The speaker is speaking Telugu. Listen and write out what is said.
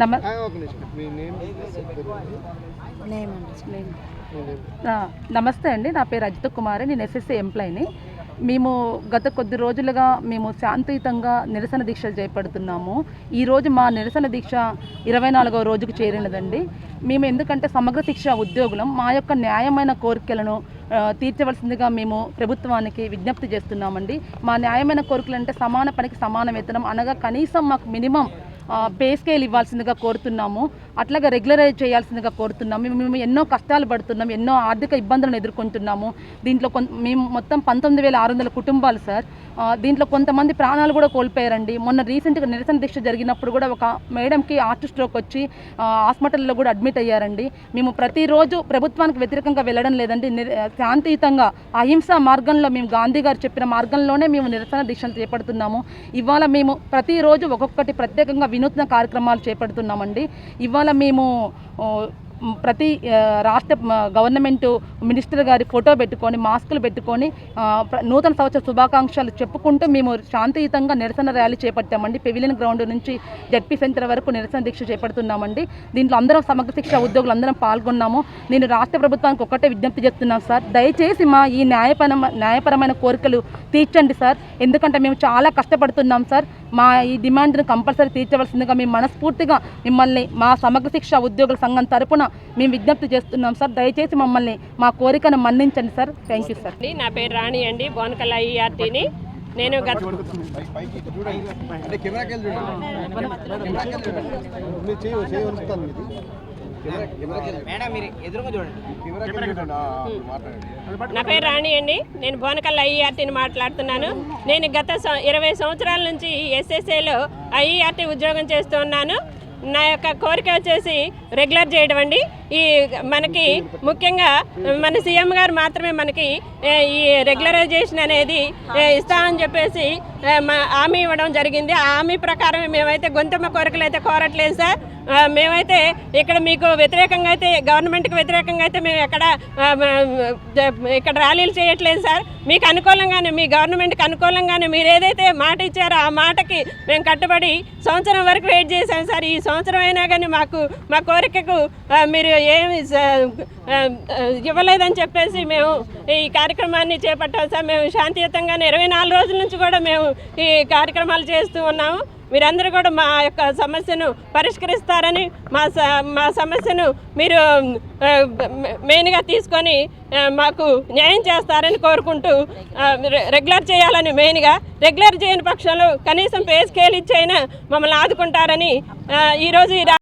నమ నమస్తే అండి. నా పేరు అజిత కుమారి. నేను ఎస్ఎస్సీ ఎంప్లాయీని. మేము గత కొద్ది రోజులుగా మేము శాంతియుతంగా నిరసన దీక్షలు చేపడుతున్నాము. ఈరోజు మా నిరసన దీక్ష ఇరవై నాలుగవ రోజుకు చేరినదండి. మేము ఎందుకంటే సమగ్ర శిక్ష ఉద్యోగులం మా యొక్క న్యాయమైన కోరికలను తీర్చవలసిందిగా మేము ప్రభుత్వానికి విజ్ఞప్తి చేస్తున్నామండి. మా న్యాయమైన కోరికలు అంటే సమాన పనికి సమాన వేతనం అనగా కనీసం మాకు మినిమం పే స్కేల్ ఇవ్వాల్సిందిగా కోరుతున్నాము. అట్లాగే రెగ్యులరైజ్ చేయాల్సిందిగా కోరుతున్నాము. మేము ఎన్నో కష్టాలు పడుతున్నాం ఎన్నో ఆర్థిక ఇబ్బందులను ఎదుర్కొంటున్నాము. దీంట్లో కొంత మేము మొత్తం పంతొమ్మిది వేల ఆరు వందల కుటుంబాలు సార్ దీంట్లో కొంతమంది ప్రాణాలు కూడా కోల్పోయారండి. మొన్న రీసెంట్గా నిరసన దీక్ష జరిగినప్పుడు కూడా ఒక మేడంకి హార్ట్ స్ట్రోక్ వచ్చి హాస్పిటల్లో కూడా అడ్మిట్ అయ్యారండి. మేము ప్రతిరోజు ప్రభుత్వానికి వ్యతిరేకంగా వెళ్ళడం లేదండి. శాంతియుతంగా అహింసా మార్గంలో మేము గాంధీ గారు చెప్పిన మార్గంలోనే మేము నిరసన దీక్షలు చేపడుతున్నాము. ఇవాళ మేము ప్రతిరోజు ఒక్కొక్కటి ప్రత్యేకంగా వినూత్న కార్యక్రమాలు చేపడుతున్నామండి. ఇవాళ మేము ప్రతి రాష్ట్ర గవర్నమెంటు గవర్నమెంట్ మినిస్టర్ గారి ఫోటో పెట్టుకొని మాస్కులు పెట్టుకొని నూతన సంవత్సర శుభాకాంక్షలు చెప్పుకుంటూ మేము శాంతియుతంగా నిరసన ర్యాలీ చేపట్టామండి. పెవిలియన్ గ్రౌండ్ నుంచి జడ్పీ సెంటర్ వరకు నిరసన దీక్ష చేపడుతున్నామండి. దీంట్లో అందరం సమగ్ర శిక్ష ఉద్యోగులు అందరం పాల్గొన్నాము. నేను రాష్ట్ర ప్రభుత్వానికి ఒక్కటే విజ్ఞప్తి చేస్తున్నాను సార్. దయచేసి మా ఈ న్యాయపరమ న్యాయపరమైన కోరికలు తీర్చండి సార్. ఎందుకంటే మేము చాలా కష్టపడుతున్నాం సార్. మా ఈ డిమాండ్ను కంపల్సరీ తీర్చవలసిందిగా మేము మనస్ఫూర్తిగా మిమ్మల్ని మా సమగ్ర శిక్ష ఉద్యోగుల సంఘం తరపున మేము విజ్ఞప్తి చేస్తున్నాం సార్. దయచేసి మమ్మల్ని మా కోరికను మన్నించండి సార్. Thank you sir. నా పేరు రాణి అండి. బోనకల్ ఐఆర్టీని నేను గత కెమెరాకి నా పేరు రాణి అండి. నేను బోనకల్ ఐఆర్టీని మాట్లాడుతున్నాను. నేను గత ఇరవై సంవత్సరాల నుంచి ఎస్ఎస్ఏలో ఐఈఆర్టీ ఉద్యోగం చేస్తున్నాను నా యొక్క కోరిక వచ్చేసి రెగ్యులర్ చేయడం అండి. ఈ మనకి ముఖ్యంగా మన సీఎం గారు మాత్రమే మనకి ఈ రెగ్యులరైజేషన్ అనేది ఇస్తామని చెప్పేసి మా- హామీ ఇవ్వడం జరిగింది. ఆ హామీ ప్రకారం మేమైతే గొంతమ్మ కోరికలు అయితే కోరట్లేదు సార్. మేమైతే ఇక్కడ మీకు వ్యతిరేకంగా అయితే గవర్నమెంట్కి వ్యతిరేకంగా అయితే మేము ఎక్కడ ఇక్కడ ర్యాలీలు చేయట్లేదు సార్. మీకు అనుకూలంగానే మీ గవర్నమెంట్కి అనుకూలంగానే మీరు ఏదైతే మాట ఇచ్చారో ఆ మాటకి మేము కట్టుబడి సంవత్సరం వరకు వెయిట్ చేశాం సార్. ఈ సంవత్సరం అయినా కానీ మాకు మా కోరికకు మీరు ఏమి ఇవ్వలేదని చెప్పేసి మేము ఈ కార్యక్రమాన్ని చేపట్టాం సార్. మేము శాంతియుతంగానే ఇరవై నాలుగు రోజుల నుంచి కూడా మేము ఈ కార్యక్రమాలు చేస్తూ ఉన్నాము. మీరందరూ కూడా మా యొక్క సమస్యను పరిష్కరిస్తారని మా స మా సమస్యను మీరు మెయిన్గా తీసుకొని మాకు న్యాయం చేస్తారని కోరుకుంటూ రెగ్యులర్ చేయాలని మెయిన్గా రెగ్యులర్ చేయని పక్షంలో కనీసం పే స్కేల్ ఇచ్చైనా మమ్మల్ని ఆదుకుంటారని ఈరోజు ఈ